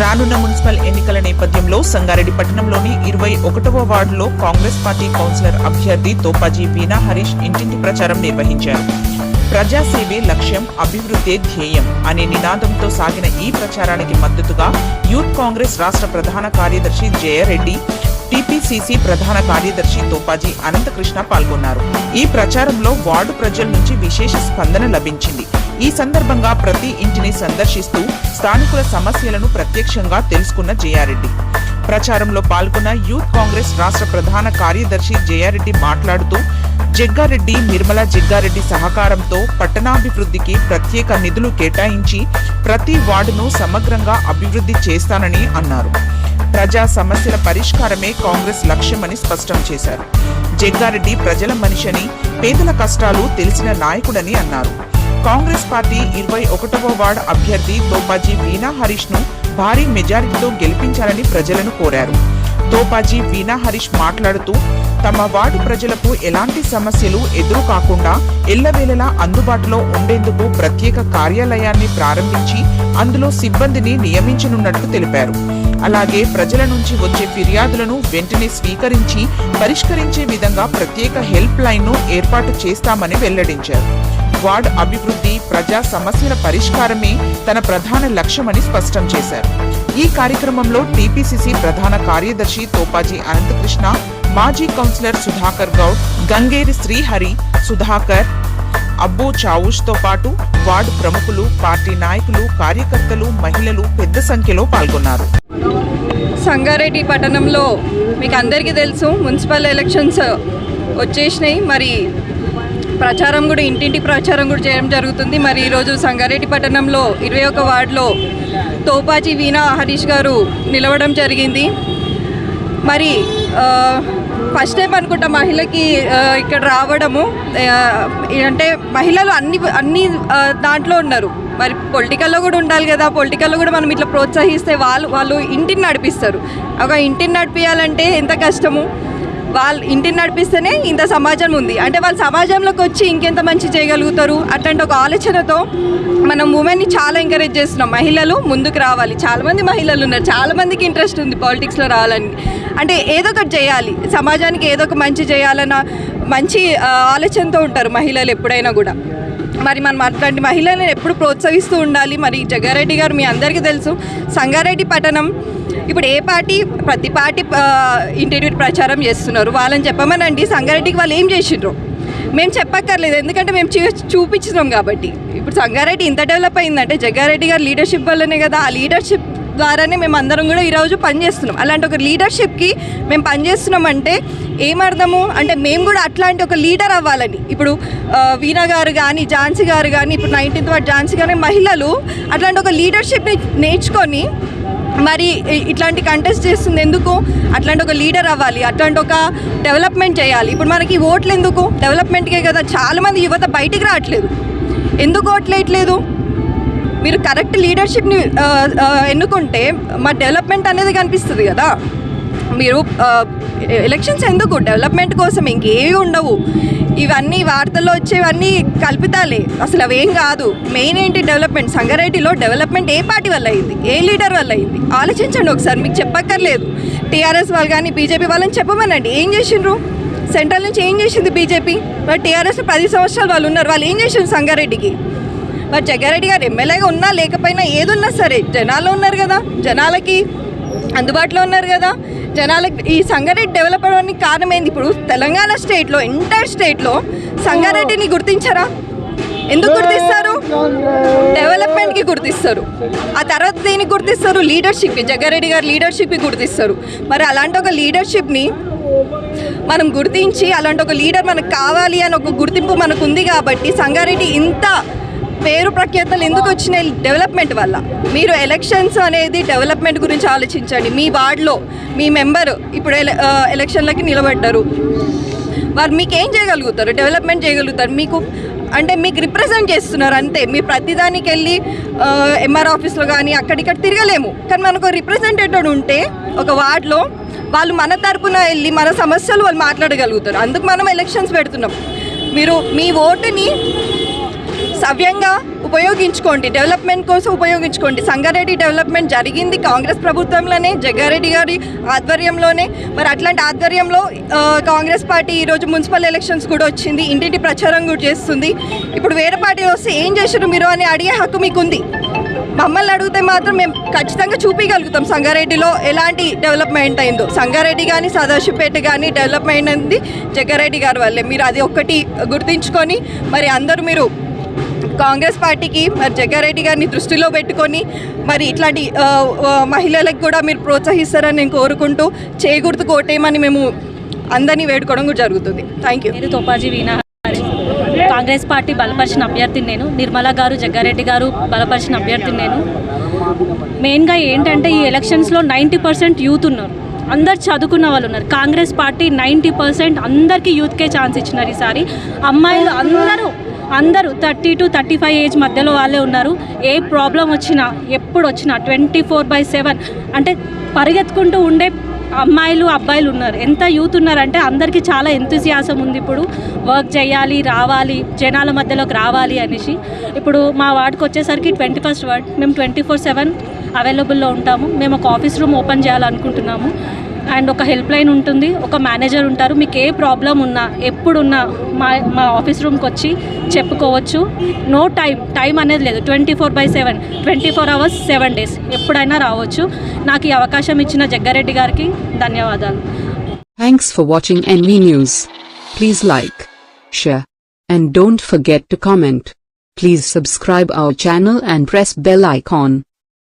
రానున్న మున్సిపల్ ఎన్నికల నేపథ్యంలో సంగారెడ్డి పట్టణంలోని ఇరవై ఒకటవ వార్డులో కాంగ్రెస్ పార్టీ కౌన్సిలర్ అభ్యర్థి తోపాజీ వీణా హరీష్ ఇంటింటి ప్రచారం నిర్వహించారు. ప్రజాసేవే లక్ష్యం అభివృద్ధే ధ్యేయం అనే నినాదంతో సాగిన ఈ ప్రచారానికి మద్దతుగా యూత్ కాంగ్రెస్ రాష్ట్ర ప్రధాన కార్యదర్శి జయరెడ్డి టీపీసీసీ ప్రధాన కార్యదర్శి తోపాజీ అనంతకృష్ణ పాల్గొన్నారు. ఈ ప్రచారంలో వార్డు ప్రజల నుంచి విశేష స్పందన లభించింది. ఈ సందర్భంగా ప్రతి ఇంటిని సందర్శిస్తూ స్థానికుల సమస్యలను ప్రత్యక్షంగా తెలుసుకున్న జయారెడ్డి. ప్రచారంలో పాల్గొన్న యూత్ కాంగ్రెస్ రాష్ట్ర ప్రధాన కార్యదర్శి జయారెడ్డి మాట్లాడుతూ జగ్గారెడ్డి నిర్మలా జగ్గారెడ్డి సహకారంతో పట్టణాభివృద్ధికి ప్రత్యేక నిధులు కేటాయించి ప్రతి వార్డును సమగ్రంగా అభివృద్ధి చేస్తానని అన్నారు. ప్రజా సమస్యల పరిష్కారమే కాంగ్రెస్ లక్ష్యమని స్పష్టం చేశారు. జగ్గారెడ్డి ప్రజల మనిషిని పేదల కష్టాలు తెలిసిన నాయకుడని అన్నారు. కాంగ్రెస్ పార్టీ ఇరవై ఒకటవ వార్డు అభ్యర్థి తోపాజీ వీణా హరీష్ను భారీ మెజారిటీతో గెలిపించాలని ప్రజలను కోరారు. తోపాజీ వీణా హరీష్ మాట్లాడుతూ తమ వార్డు ప్రజలకు ఎలాంటి సమస్యలు ఎదురు కాకుండా ఎల్లవేళలా అందుబాటులో ఉండేందుకు ప్రత్యేక కార్యాలయాన్ని ప్రారంభించి అందులో సిబ్బందిని నియమించనున్నట్లు తెలిపారు. అలాగే ప్రజల నుంచి వచ్చే ఫిర్యాదులను వెంటనే స్వీకరించి పరిష్కరించే విధంగా ప్రత్యేక హెల్ప్ లైన్ను ఏర్పాటు చేస్తామని వెల్లడించారు. వార్డ్ అభివృద్ధి ప్రజా సమస్యల పరిష్కారమే తన ప్రధాన లక్ష్యమని స్పష్టం చేశారు. ఈ కార్యక్రమంలో టీపీసీసీ ప్రధాన కార్యదర్శి తోపాజీ అనంతకృష్ణ మాజీ కౌన్సిలర్ సుధాకర్ గౌడ్ గంగేరి శ్రీహరి సుధాకర్ అబ్బో చావుష్తో పాటు వార్డు ప్రముఖులు పార్టీ నాయకులు కార్యకర్తలు మహిళలు పెద్ద సంఖ్యలో పాల్గొన్నారు. సంగారెడ్డి పట్టణంలో మీకు అందరికీ తెలుసు మున్సిపల్ ఎలక్షన్స్ వచ్చేసినాయి. మరి ప్రచారం కూడా ఇంటింటి ప్రచారం కూడా చేయడం జరుగుతుంది. మరి ఈరోజు సంగారెడ్డి పట్టణంలో ఇరవై ఒక వార్డులో తోపాజీ వీణా హరీష్ గారు నిలవడం జరిగింది. మరి ఫస్ట్ టైం అనుకుంటా మహిళకి ఇక్కడ రావడము. అంటే మహిళలు అన్ని అన్ని దాంట్లో ఉన్నారు. మరి పొలిటికల్లో కూడా ఉండాలి కదా. పొలిటికల్లో కూడా మనం ఇట్లా ప్రోత్సహిస్తే వాళ్ళు వాళ్ళు ఇంటిని నడిపిస్తారు. ఒక ఇంటిని నడిపించాలంటే ఎంత కష్టము? వాళ్ళు ఇంటిని నడిపిస్తేనే ఇంత సమాజం ఉంది. అంటే వాళ్ళు సమాజంలోకి వచ్చి ఇంకెంత మంచి చేయగలుగుతారు? అట్లాంటి ఒక ఆలోచనతో మనం ఉమెన్ని చాలా ఎంకరేజ్ చేస్తున్నాం. మహిళలు ముందుకు రావాలి. చాలామంది మహిళలు ఉన్నారు. చాలామందికి ఇంట్రెస్ట్ ఉంది పాలిటిక్స్లో రావాలని. అంటే ఏదో ఒకటి చేయాలి. సమాజానికి ఏదో ఒక మంచి చేయాలన్న మంచి ఆలోచనతో ఉంటారు మహిళలు ఎప్పుడైనా కూడా. మరి మనం అట్లాంటి మహిళలను ఎప్పుడు ప్రోత్సహిస్తూ ఉండాలి? మరి జగ్గారెడ్డి గారు మీ అందరికీ తెలుసు. సంగారెడ్డి పట్టణం ఇప్పుడు ఏ పార్టీ ప్రతి పార్టీ ఇంటర్వ్యూ ప్రచారం చేస్తున్నారు? వాళ్ళని చెప్పమనండి. సంగారెడ్డికి వాళ్ళు ఏం చేసిండ్రు? మేము చెప్పక్కర్లేదు. ఎందుకంటే మేము చూ- చూపించినాం కాబట్టి. ఇప్పుడు సంగారెడ్డి ఇంత డెవలప్ అయిందంటే జగ్గారెడ్డి గారి లీడర్షిప్ వల్లనే కదా. ఆ లీడర్షిప్ ద్వారానే మేము అందరం కూడా ఈరోజు పనిచేస్తున్నాం అలాంటి ఒక లీడర్షిప్కి మేము పనిచేస్తున్నామంటే ఏమర్థము అంటే మేము కూడా అట్లాంటి ఒక లీడర్ అవ్వాలని. ఇప్పుడు వీణా గారు కానీ ఝాన్సీ గారు కానీ ఇప్పుడు నైన్టీన్త్ వార్డ్ ఝాన్సీ గారి మహిళలు అట్లాంటి ఒక లీడర్షిప్ని నేర్చుకొని మరి ఇట్లాంటి కంటెస్ట్ చేస్తుంది ఎందుకు? అట్లాంటి ఒక లీడర్ అవ్వాలి అట్లాంటి ఒక డెవలప్మెంట్ చేయాలి. ఇప్పుడు మనకి ఓట్లు ఎందుకు? డెవలప్మెంట్కే కదా చాలామంది యువత బయటికి రావట్లేదు. ఎందుకు ఓట్లేయట్లేదు మీరు కరెక్ట్ లీడర్షిప్ని ఎన్నుకుంటే మా డెవలప్మెంట్ అనేది కనిపిస్తుంది కదా. మీరు ఎలక్షన్స్ ఎందుకు డెవలప్మెంట్ కోసం ఇంకేవి ఉండవు. ఇవన్నీ వార్తల్లో వచ్చేవన్నీ కల్పితాలే. అసలు అవేం కాదు. మెయిన్ ఏంటి డెవలప్మెంట్ సంగారెడ్డిలో డెవలప్మెంట్ ఏ పార్టీ వల్ల అయింది? ఏ లీడర్ వల్ల అయింది? ఆలోచించండి ఒకసారి మీకు చెప్పక్కర్లేదు. టీఆర్ఎస్ వాళ్ళు కానీ బీజేపీ వాళ్ళని చెప్పమనండి. ఏం చేసిండ్రు? సెంట్రల్ నుంచి ఏం చేసింది బీజేపీ? మరి టీఆర్ఎస్ పది సంవత్సరాలు వాళ్ళు ఉన్నారు. వాళ్ళు ఏం చేసిండ్రు సంగారెడ్డికి? మరి జగ్గారెడ్డి గారు ఎమ్మెల్యేగా ఉన్నా లేకపోయినా ఏదున్నా సరే జనాలు ఉన్నారు కదా జనాలకి. అందుబాటులో ఉన్నారు కదా. జనాలకి ఈ సంగారెడ్డి డెవలప్ అవ్వడానికి కారణం ఏంది? ఇప్పుడు తెలంగాణ స్టేట్లో ఎంటైర్ స్టేట్లో సంగారెడ్డిని గుర్తించారా? ఎందుకు గుర్తిస్తారు? డెవలప్మెంట్కి గుర్తిస్తారు. ఆ తర్వాత దేనికి గుర్తిస్తారు? లీడర్షిప్కి జగ్గారెడ్డి గారు లీడర్షిప్కి గుర్తిస్తారు. మరి అలాంటి ఒక లీడర్షిప్ని మనం గుర్తించి అలాంటి ఒక లీడర్ మనకు కావాలి అని ఒక గుర్తింపు మనకు ఉంది కాబట్టి సంగారెడ్డి ఇంత పేరు ప్రఖ్యాతలు ఎందుకు వచ్చినాయి? డెవలప్మెంట్ వల్ల. మీరు ఎలక్షన్స్ అనేది డెవలప్మెంట్ గురించి ఆలోచించండి. మీ వార్డులో మీ మెంబరు ఇప్పుడు ఎలక్షన్లకి నిలబడ్డారు. వారు మీకు ఏం చేయగలుగుతారు? డెవలప్మెంట్ చేయగలుగుతారు. మీకు అంటే మీకు రిప్రజెంట్ చేస్తున్నారు అంతే. మీ ప్రతిదానికి వెళ్ళి ఎంఆర్ ఆఫీస్లో కానీ అక్కడిక్కడ తిరగలేము. కానీ మనకు రిప్రజెంటేటివ్ ఉంటే ఒక వార్డులో వాళ్ళు మన తరపున వెళ్ళి మన సమస్యలు వాళ్ళు మాట్లాడగలుగుతారు. అందుకు మనం ఎలక్షన్స్ పెడుతున్నాం. మీరు మీ ఓటుని సవ్యంగా ఉపయోగించుకోండి. డెవలప్మెంట్ కోసం ఉపయోగించుకోండి. సంగారెడ్డి డెవలప్మెంట్ జరిగింది కాంగ్రెస్ ప్రభుత్వంలోనే జగ్గారెడ్డి గారి ఆధ్వర్యంలోనే. మరి అట్లాంటి ఆధ్వర్యంలో కాంగ్రెస్ పార్టీ ఈరోజు మున్సిపల్ ఎలక్షన్స్ కూడా వచ్చింది. ఇంటింటి ప్రచారం కూడా చేస్తుంది. ఇప్పుడు వేరే పార్టీ వస్తే ఏం చేశారు మీరు అని అడిగే హక్కు మీకు ఉంది మమ్మల్ని అడిగితే మాత్రం మేము ఖచ్చితంగా చూపించగలుగుతాం సంగారెడ్డిలో ఎలాంటి డెవలప్మెంట్ అయిందో. సంగారెడ్డి కానీ సదాశివపేట కానీ డెవలప్మెంట్ అయింది జగ్గారెడ్డి గారి వల్లే. మీరు అది ఒక్కటి గుర్తించుకొని మరి అందరూ మీరు కాంగ్రెస్ పార్టీకి మరి జగ్గారెడ్డి గారిని దృష్టిలో పెట్టుకొని మరి ఇట్లాంటి మహిళలకు కూడా మీరు ప్రోత్సహిస్తారని నేను కోరుకుంటూ చేకూర్తు కోటేయమని మేము అందరినీ వేడుకోవడం కూడా జరుగుతుంది. Thank you Topaji Veena Congress party బలపరిచిన అభ్యర్థిని నేను. నిర్మలా గారు జగ్గారెడ్డి గారు బలపరిచిన అభ్యర్థిని నేను. మెయిన్గా ఏంటంటే ఈ ఎలక్షన్స్లో నైంటీ పర్సెంట్ యూత్ ఉన్నారు. అందరు చదువుకున్న వాళ్ళు ఉన్నారు. కాంగ్రెస్ పార్టీ నైంటీ పర్సెంట్ అందరికీ యూత్కే ఛాన్స్ ఇచ్చినారు ఈసారి. అమ్మాయిలు అందరూ అందరూ thirty two thirty five age మధ్యలో వాళ్ళే ఉన్నారు. ఏ ప్రాబ్లం వచ్చినా ఎప్పుడు వచ్చినా ట్వంటీ ఫోర్ బై సెవెన్ అంటే పరిగెత్తుకుంటూ ఉండే అమ్మాయిలు అబ్బాయిలు ఉన్నారు. ఎంత యూత్ ఉన్నారంటే అందరికీ చాలా ఎంతూజియాసం ఉంది ఇప్పుడు. వర్క్ చేయాలి రావాలి జనాల మధ్యలోకి రావాలి అనేసి. ఇప్పుడు మా వార్డ్కి వచ్చేసరికి ట్వంటీ ఫస్ట్ వార్డ్. మేము ట్వంటీ ఫోర్ సెవెన్ అవైలబుల్లో ఉంటాము. మేము ఒక ఆఫీస్ రూమ్ ఓపెన్ చేయాలనుకుంటున్నాము. అండ్ ఒక హెల్ప్ లైన్ ఉంటుంది ఒక మేనేజర్ ఉంటారు. మీకు ఏ ప్రాబ్లం ఉన్నా ఎప్పుడున్నా మా మా ఆఫీస్ రూమ్కి వచ్చి చెప్పుకోవచ్చు. నో టైం టైం అనేది లేదు. Twenty four by seven twenty four hours seven days. ఎప్పుడైనా రావచ్చు. నాకు ఈ అవకాశం ఇచ్చిన జగ్గారెడ్డి గారికి ధన్యవాదాలు. Thanks for watching NV news please like share and don't forget to comment Please subscribe our channel and press bell icon.